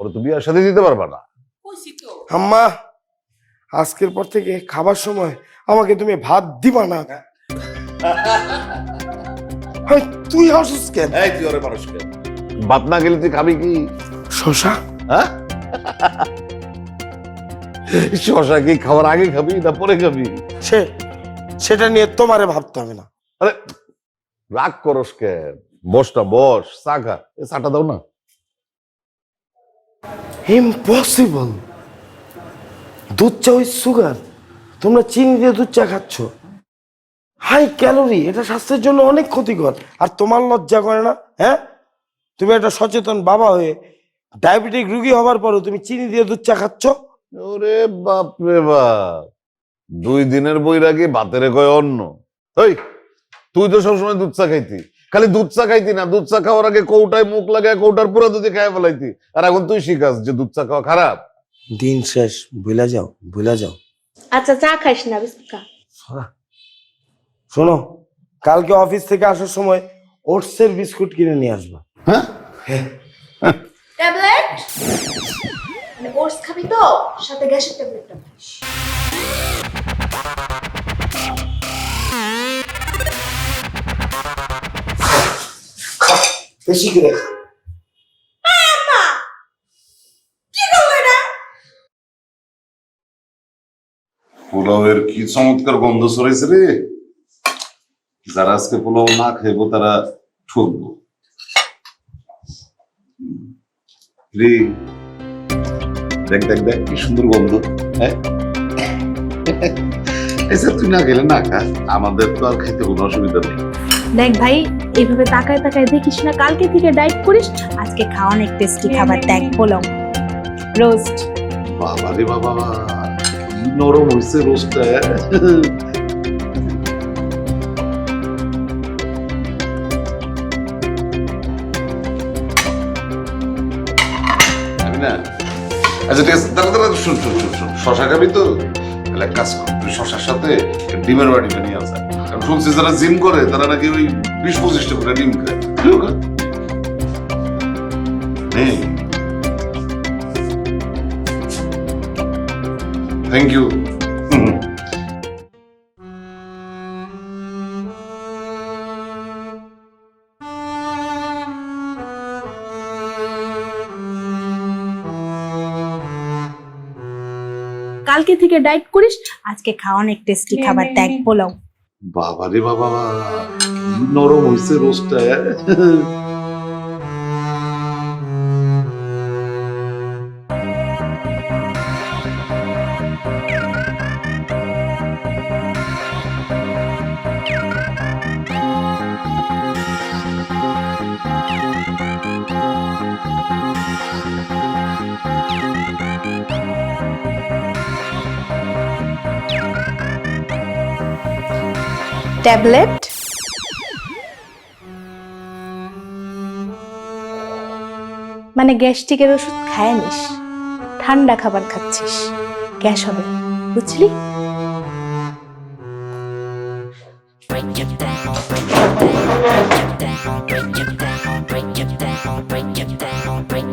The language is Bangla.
ওরা তো বিয়ার সাথে দিতে পারবা না। আম্মা আজকের পর থেকে খাবার সময় আমাকে তুমি ভাত দিবা না। হেই, তুই হাসিস কেন? এই তুই ওরে মানুষকে ভাত না গেলে তুই খাবি কি? শশা? হ্যাঁ? শশা কি খাওয়ার আগে খাবি না পরে খাবি? সে সেটা নিয়ে তোমারে ভাবতে হবে না। আরে রাগ করস কেন? বস না বস চা খা। এ চাটা দাও না। ইম্পসিবল দুধ চা ওই সুগার তোমরা চিনি দিয়ে দুধ চা খাচ্ছ। হাই ক্যালোরি এটা স্বাস্থ্যের জন্য অনেক ক্ষতিকর। আর তোমার লজ্জা করে না? হ্যাঁ? তুমি একটা সচেতন বাবা হয়ে ডায়াবেটিক রুগী হবার পরও তুমি চিনি দিয়ে দুধ চা খাচ্ছ? ওরে বাপ রে বাপ। দুই দিনের বৈরাগী ভাতেরে কয় অন্য ওই তুই তো সবসময় দুধ চা খাইতি। খালি দুধ চা খাইতি না দুধ চা খাওয়ার আগে কৌটায় মুখ লাগায় কৌটার পুরো দুধে খাই ফেলাইতি। আর এখন তুই শিখাস যে দুধ চা খাওয়া খারাপ। দিন শেষ ভুলা যাও ভুলা যাও। আচ্ছা চা খাইস না বিস্কুট শোনো কালকে অফিস থেকে আসার সময় ওটসের বিস্কুট কিনে নিয়ে আসবা। হ্যাঁ? ট্যাবলেট? মানে ওটস খাবি তো সাথে গ্যাসের ট্যাবলেটটা বেশি করে। খা। পোলাওয়ের কি চমৎকার গন্ধ ছড়াইছে রে। যারা আজকে পোলাও না খাইবো তারা ঠকবো। রে দেখ দেখ দেখ কি সুন্দর গন্ধ হ্যাঁ? এসে তুই না গেলে না খা। আমাদের তো আর খাইতে কোনো অসুবিধা নেই। দেখ ভাই এইভাবে তাকায় তাকায় দেখিস না কালকে থেকে ডাইট করিস আজকে খাওয়া অনেক টেস্টি খাবার দেখ পোলাও রোস্ট বাবা রে বাবা কি নরম হয়েছে রোস্টটা আচ্ছা ঠিক আছে দাঁড়া দাঁড়া শুন শুন শুন শুন। শশা খাবি তো? তাহলে এক কাজ কর তুই শশার সাথে ডিমের বাড়ি বানিয়ে আসা শুনছি যারা জিম করে তারা নাকি ওই বিশ পঁচিশটা করে ডিম খায়। থ্যাংক ইউ কালকে থেকে ডাইট করিস আজকে খাওয়া অনেক টেস্টি খাবার দেখ পোলাও। বাবা রে বাবা নরম হয়েছে রোস্টটা ট্যাবলেট মানে গ্যাস্ট্রিকের ওষুধ খায় নিস ঠান্ডা খাবার খাচ্ছিস গ্যাস হবে বুঝলি break it down, break it down, break it down, break it down.